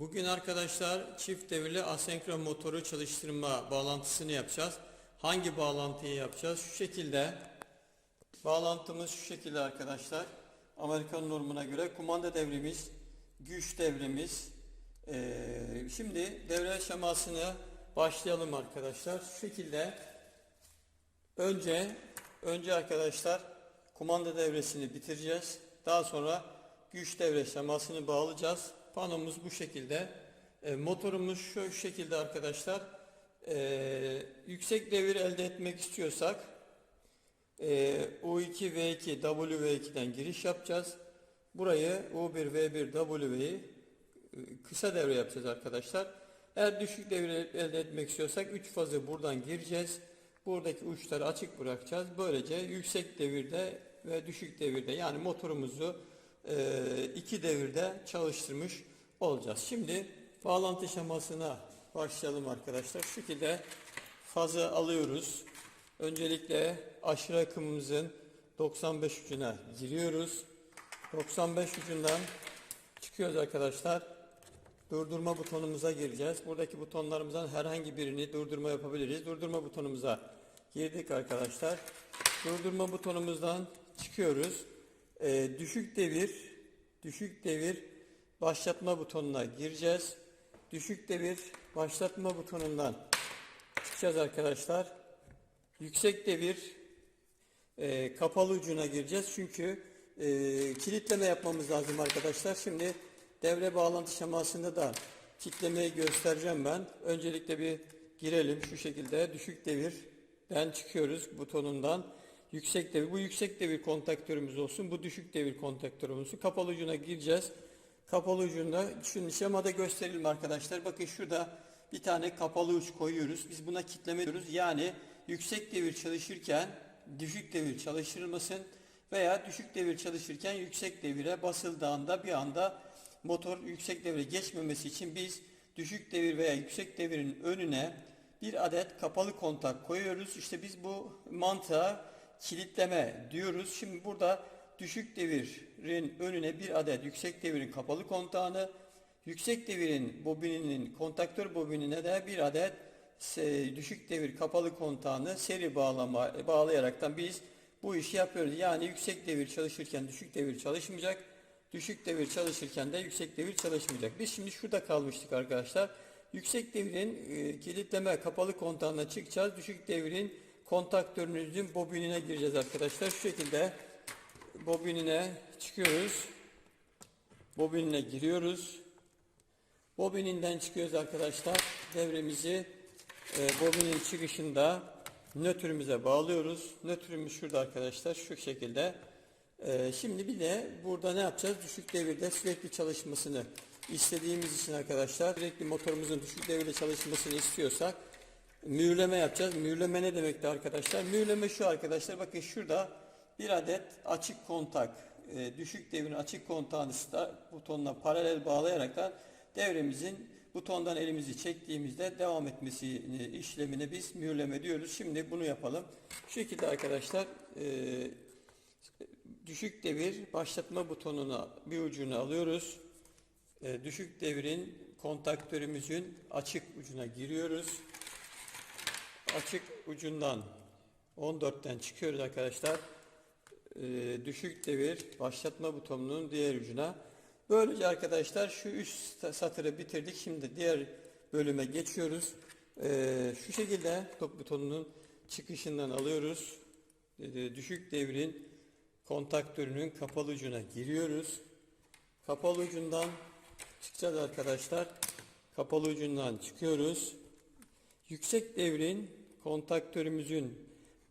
Bugün arkadaşlar çift devirli asenkron motoru çalıştırma bağlantısını yapacağız. Hangi bağlantıyı yapacağız? Şu şekilde. Bağlantımız şu şekilde arkadaşlar. Amerikan normuna göre kumanda devrimiz, güç devrimiz. Ee, şimdi devre şemasını başlayalım arkadaşlar. Şu şekilde önce önce arkadaşlar kumanda devresini bitireceğiz. Daha sonra güç devre şemasını bağlayacağız. Panomuz bu şekilde. E, motorumuz şu şekilde arkadaşlar. E, yüksek devir elde etmek istiyorsak e, U2 V2 W2'den giriş yapacağız. Burayı U1 V1 W'yi kısa devre yapacağız arkadaşlar. Eğer düşük devir elde etmek istiyorsak 3 fazı buradan gireceğiz. Buradaki uçları açık bırakacağız. Böylece yüksek devirde ve düşük devirde yani motorumuzu iki devirde çalıştırmış olacağız. Şimdi bağlantı şemasına başlayalım arkadaşlar. Şu şekilde fazı alıyoruz. Öncelikle aşırı akımımızın 95 ucuna giriyoruz. 95 ucundan çıkıyoruz arkadaşlar. Durdurma butonumuza gireceğiz. Buradaki butonlarımızdan herhangi birini durdurma yapabiliriz. Durdurma butonumuza girdik arkadaşlar. Durdurma butonumuzdan çıkıyoruz. Ee, düşük devir, düşük devir başlatma butonuna gireceğiz. Düşük devir başlatma butonundan çıkacağız arkadaşlar. Yüksek devir e, kapalı ucuna gireceğiz. Çünkü e, kilitleme yapmamız lazım arkadaşlar. Şimdi devre bağlantı şemasında da kilitlemeyi göstereceğim ben. Öncelikle bir girelim şu şekilde düşük devirden çıkıyoruz butonundan. Yüksek devir. Bu yüksek devir kontaktörümüz olsun. Bu düşük devir kontaktörümüz olsun. Kapalı ucuna gireceğiz. Kapalı ucunda şu şemada gösterelim arkadaşlar. Bakın şurada bir tane kapalı uç koyuyoruz. Biz buna kitleme diyoruz. Yani yüksek devir çalışırken düşük devir çalıştırılmasın veya düşük devir çalışırken yüksek devire basıldığında bir anda motor yüksek devire geçmemesi için biz düşük devir veya yüksek devirin önüne bir adet kapalı kontak koyuyoruz. İşte biz bu mantığa kilitleme diyoruz. Şimdi burada düşük devirin önüne bir adet yüksek devirin kapalı kontağını, yüksek devirin bobininin kontaktör bobinine de bir adet düşük devir kapalı kontağını seri bağlama bağlayaraktan biz bu işi yapıyoruz. Yani yüksek devir çalışırken düşük devir çalışmayacak. Düşük devir çalışırken de yüksek devir çalışmayacak. Biz şimdi şurada kalmıştık arkadaşlar. Yüksek devirin e, kilitleme kapalı kontağına çıkacağız. Düşük devirin kontaktörünüzün bobinine gireceğiz arkadaşlar. Şu şekilde bobinine çıkıyoruz. Bobinine giriyoruz. Bobininden çıkıyoruz arkadaşlar. Devremizi e, bobinin çıkışında nötrümüze bağlıyoruz. Nötrümüz şurada arkadaşlar şu şekilde. E, şimdi bir de burada ne yapacağız? Düşük devirde sürekli çalışmasını istediğimiz için arkadaşlar sürekli motorumuzun düşük devirde çalışmasını istiyorsak mühürleme yapacağız. Mühürleme ne demekti arkadaşlar? Mühürleme şu arkadaşlar bakın şurada bir adet açık kontak e, düşük devirin açık kontağını start butonuna paralel bağlayarak da devremizin butondan elimizi çektiğimizde devam etmesini işlemine biz mühürleme diyoruz. Şimdi bunu yapalım. Şu şekilde arkadaşlar e, düşük devir başlatma butonuna bir ucunu alıyoruz. E, düşük devirin kontaktörümüzün açık ucuna giriyoruz. Açık ucundan 14'ten çıkıyoruz arkadaşlar. E, düşük devir başlatma butonunun diğer ucuna. Böylece arkadaşlar şu üç satırı bitirdik. Şimdi diğer bölüme geçiyoruz. E, şu şekilde top butonunun çıkışından alıyoruz. E, düşük devrin kontaktörünün kapalı ucuna giriyoruz. Kapalı ucundan çıkacağız arkadaşlar. Kapalı ucundan çıkıyoruz. Yüksek devrin kontaktörümüzün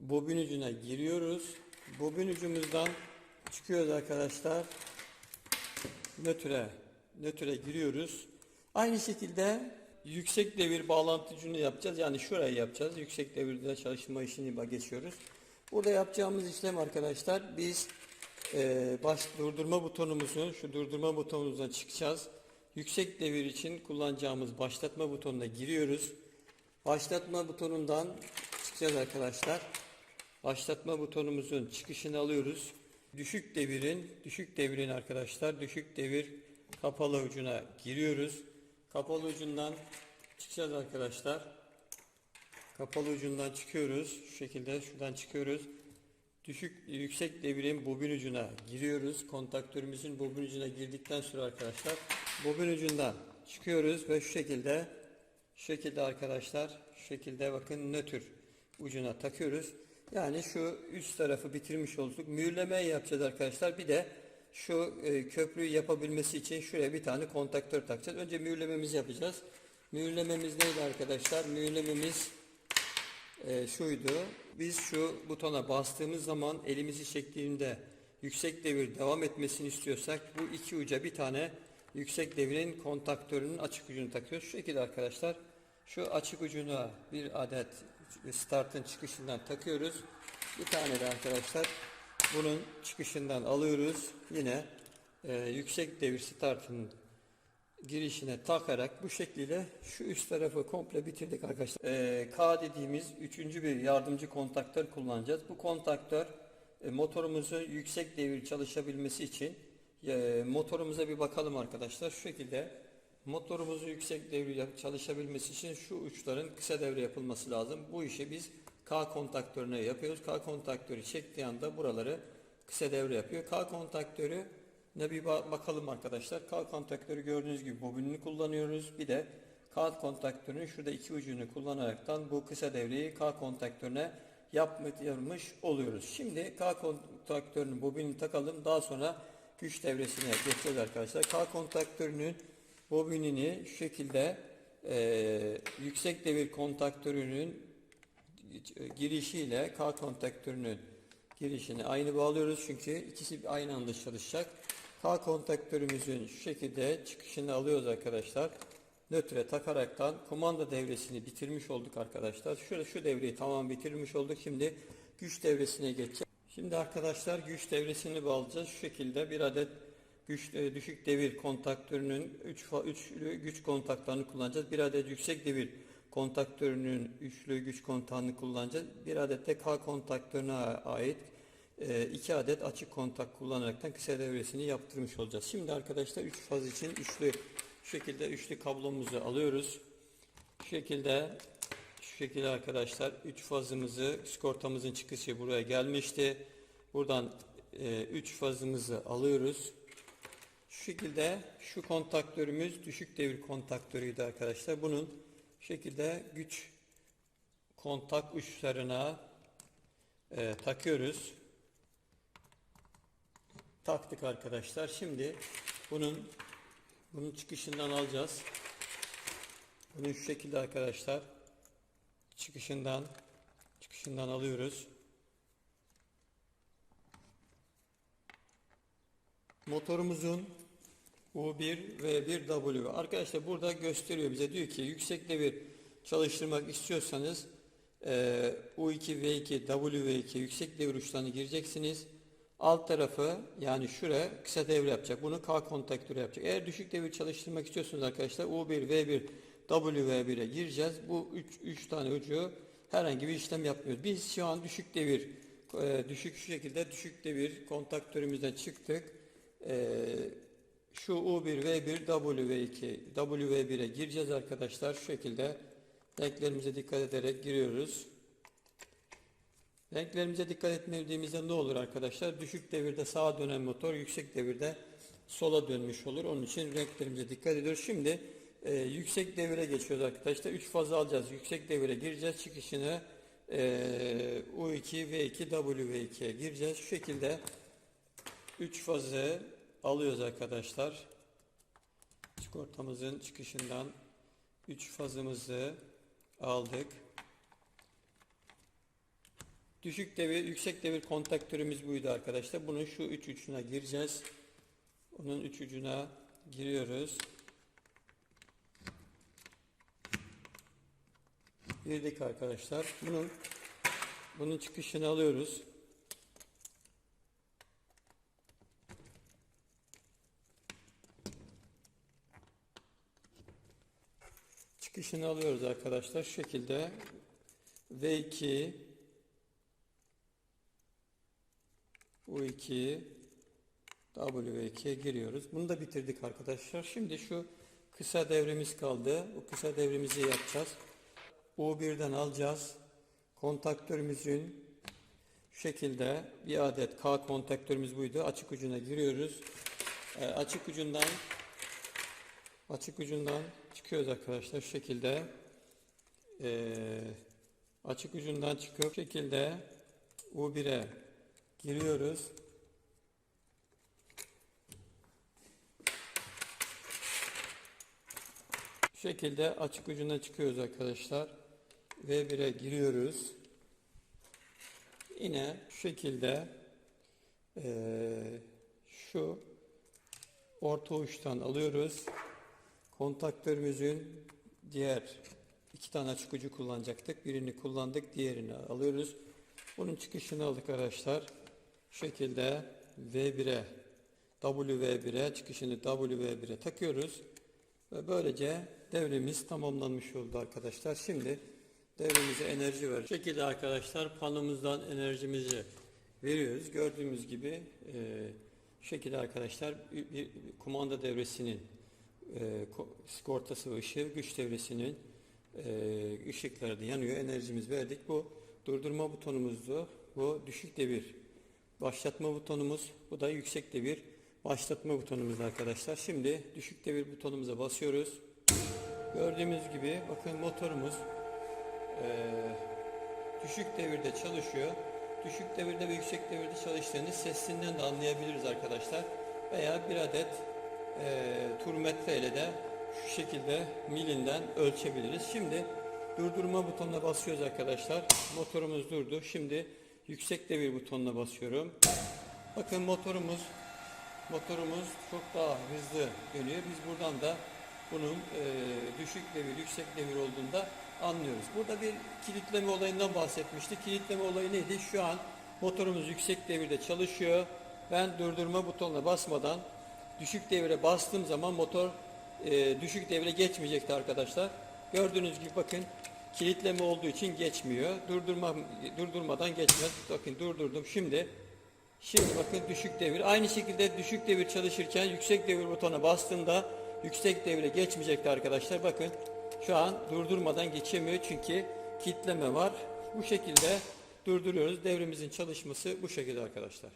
bobin ucuna giriyoruz. Bobin ucumuzdan çıkıyoruz arkadaşlar. Nötre, nötre giriyoruz. Aynı şekilde yüksek devir bağlantı ucunu yapacağız. Yani şurayı yapacağız. Yüksek devirde çalışma işini geçiyoruz. Burada yapacağımız işlem arkadaşlar biz e, baş durdurma butonumuzun şu durdurma butonumuzdan çıkacağız. Yüksek devir için kullanacağımız başlatma butonuna giriyoruz. Başlatma butonundan çıkacağız arkadaşlar. Başlatma butonumuzun çıkışını alıyoruz. Düşük devirin, düşük devirin arkadaşlar, düşük devir kapalı ucuna giriyoruz. Kapalı ucundan çıkacağız arkadaşlar. Kapalı ucundan çıkıyoruz. Şu şekilde şuradan çıkıyoruz. Düşük yüksek devirin bobin ucuna giriyoruz. Kontaktörümüzün bobin ucuna girdikten sonra arkadaşlar bobin ucundan çıkıyoruz ve şu şekilde şu şekilde arkadaşlar şu şekilde bakın nötr ucuna takıyoruz. Yani şu üst tarafı bitirmiş olduk. Mühürlemeyi yapacağız arkadaşlar. Bir de şu e, köprüyü yapabilmesi için şuraya bir tane kontaktör takacağız. Önce mühürlememizi yapacağız. Mühürlememiz neydi arkadaşlar? Mühürlememiz e, şuydu. Biz şu butona bastığımız zaman elimizi çektiğinde yüksek devir devam etmesini istiyorsak bu iki uca bir tane yüksek devirin kontaktörünün açık ucunu takıyoruz. Şu şekilde arkadaşlar şu açık ucuna bir adet startın çıkışından takıyoruz. Bir tane de arkadaşlar bunun çıkışından alıyoruz. Yine e, yüksek devir startının girişine takarak bu şekliyle şu üst tarafı komple bitirdik arkadaşlar. Ee, K dediğimiz üçüncü bir yardımcı kontaktör kullanacağız. Bu kontaktör e, motorumuzun yüksek devir çalışabilmesi için e, motorumuza bir bakalım arkadaşlar. Şu şekilde motorumuzun yüksek devir yap- çalışabilmesi için şu uçların kısa devre yapılması lazım. Bu işi biz K kontaktörüne yapıyoruz. K kontaktörü çektiği anda buraları kısa devre yapıyor. K kontaktörü ne bir ba- bakalım arkadaşlar. K kontaktörü gördüğünüz gibi bobinini kullanıyoruz. Bir de K kontaktörünün şurada iki ucunu kullanaraktan bu kısa devreyi K kontaktörüne yapmış oluyoruz. Şimdi K kontaktörünün bobinini takalım. Daha sonra güç devresine geçeceğiz arkadaşlar. K kontaktörünün bobinini şu şekilde eee, yüksek devir kontaktörünün girişiyle K kontaktörünün girişini aynı bağlıyoruz çünkü ikisi aynı anda çalışacak. K kontaktörümüzün şu şekilde çıkışını alıyoruz arkadaşlar. Nötre takaraktan kumanda devresini bitirmiş olduk arkadaşlar. Şöyle şu devreyi tamam bitirmiş olduk. Şimdi güç devresine geçeceğiz. Şimdi arkadaşlar güç devresini bağlayacağız. Şu şekilde bir adet güç e, düşük devir kontaktörünün 3 üçlü güç kontaklarını kullanacağız. Bir adet yüksek devir kontaktörünün üçlü güç kontağını kullanacağız. Bir adet de K kontaktörüne ait e, iki adet açık kontak kullanaraktan kısa devresini yaptırmış olacağız. Şimdi arkadaşlar 3 faz için üçlü şu şekilde üçlü kablomuzu alıyoruz. Şu şekilde şu şekilde arkadaşlar 3 fazımızı skortamızın çıkışı buraya gelmişti. Buradan 3 fazımızı alıyoruz. Şu şekilde şu kontaktörümüz düşük devir kontaktörüydü arkadaşlar. Bunun şekilde güç kontak uçlarına e, takıyoruz. Taktık arkadaşlar. Şimdi bunun bunun çıkışından alacağız. Bunu şu şekilde arkadaşlar çıkışından çıkışından alıyoruz. Motorumuzun U1 ve 1W. Arkadaşlar burada gösteriyor bize diyor ki yüksek devir çalıştırmak istiyorsanız e, U2 V2 W2 yüksek devir uçlarını gireceksiniz. Alt tarafı yani şuraya kısa devre yapacak. Bunu K kontaktörü yapacak. Eğer düşük devir çalıştırmak istiyorsanız arkadaşlar U1 V1 W1'e gireceğiz. Bu 3 3 tane ucu herhangi bir işlem yapmıyoruz. Biz şu an düşük devir e, düşük şu şekilde düşük devir kontaktörümüzden çıktık. E, şu U1 V1 W2 W1'e gireceğiz arkadaşlar. Şu şekilde renklerimize dikkat ederek giriyoruz. Renklerimize dikkat etmediğimizde ne olur arkadaşlar? Düşük devirde sağa dönen motor, yüksek devirde sola dönmüş olur. Onun için renklerimize dikkat ediyoruz. Şimdi e, yüksek devire geçiyoruz arkadaşlar. 3 fazı alacağız. Yüksek devire gireceğiz. Çıkışını e, U2, V2, W2'ye gireceğiz. Şu şekilde 3 fazı alıyoruz arkadaşlar. Sigortamızın çıkışından 3 fazımızı aldık. Düşük devir, yüksek devir kontaktörümüz buydu arkadaşlar. Bunun şu üç ucuna gireceğiz. Onun üç ucuna giriyoruz. Girdik arkadaşlar. Bunun bunun çıkışını alıyoruz. Çıkışını alıyoruz arkadaşlar. Şu şekilde V2 U2 W2'ye giriyoruz. Bunu da bitirdik arkadaşlar. Şimdi şu kısa devrimiz kaldı. Bu kısa devrimizi yapacağız. U1'den alacağız. Kontaktörümüzün şu şekilde bir adet K kontaktörümüz buydu. Açık ucuna giriyoruz. Ee, açık ucundan açık ucundan çıkıyoruz arkadaşlar şu şekilde. Ee, açık ucundan çıkıp şu şekilde U1'e giriyoruz. Şu şekilde açık ucuna çıkıyoruz arkadaşlar. V1'e giriyoruz. Yine şu şekilde eee, şu orta uçtan alıyoruz. Kontaktörümüzün diğer iki tane açık ucu kullanacaktık. Birini kullandık, diğerini alıyoruz. Bunun çıkışını aldık arkadaşlar. Şu şekilde V1'e W1'e çıkışını W1'e takıyoruz. Ve böylece devremiz tamamlanmış oldu arkadaşlar. Şimdi devremize enerji ver. Bu şekilde arkadaşlar panomuzdan enerjimizi veriyoruz. Gördüğümüz gibi e, şekilde arkadaşlar bir, bir kumanda devresinin e, ko- sigortası ışığı güç devresinin e, ışıkları da yanıyor. Enerjimiz verdik. Bu durdurma butonumuzdu. Bu düşük devir başlatma butonumuz. Bu da yüksek devir başlatma butonumuz arkadaşlar. Şimdi düşük devir butonumuza basıyoruz. Gördüğümüz gibi bakın motorumuz eee, düşük devirde çalışıyor. Düşük devirde ve yüksek devirde çalıştığını sesinden de anlayabiliriz arkadaşlar. Veya bir adet turmetre ile de şu şekilde milinden ölçebiliriz. Şimdi durdurma butonuna basıyoruz arkadaşlar. Motorumuz durdu. Şimdi yüksek devir butonuna basıyorum. Bakın motorumuz motorumuz çok daha hızlı dönüyor. Biz buradan da bunun e, düşük devir, yüksek devir olduğunda anlıyoruz. Burada bir kilitleme olayından bahsetmiştik. Kilitleme olayı neydi? Şu an motorumuz yüksek devirde çalışıyor. Ben durdurma butonuna basmadan düşük devire bastığım zaman motor e, düşük devire geçmeyecekti arkadaşlar. Gördüğünüz gibi bakın kilitleme olduğu için geçmiyor. Durdurma durdurmadan geçmez. Bakın durdurdum. Şimdi Şimdi bakın düşük devir. Aynı şekilde düşük devir çalışırken yüksek devir butona bastığında yüksek devire geçmeyecekti arkadaşlar. Bakın şu an durdurmadan geçemiyor çünkü kitleme var. Bu şekilde durduruyoruz. Devrimizin çalışması bu şekilde arkadaşlar.